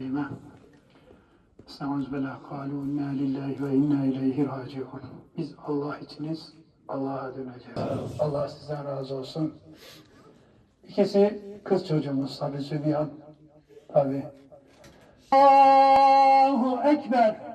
Bime. Estağfurullah ve kalu inna lillahi ve inna ileyhi raciun. Biz Allah içiniz, Allah'a döneceğiz. Allah sizden razı olsun. İkisi kız çocuğumuz tabi Sübyan. Tabi. Allahu Ekber.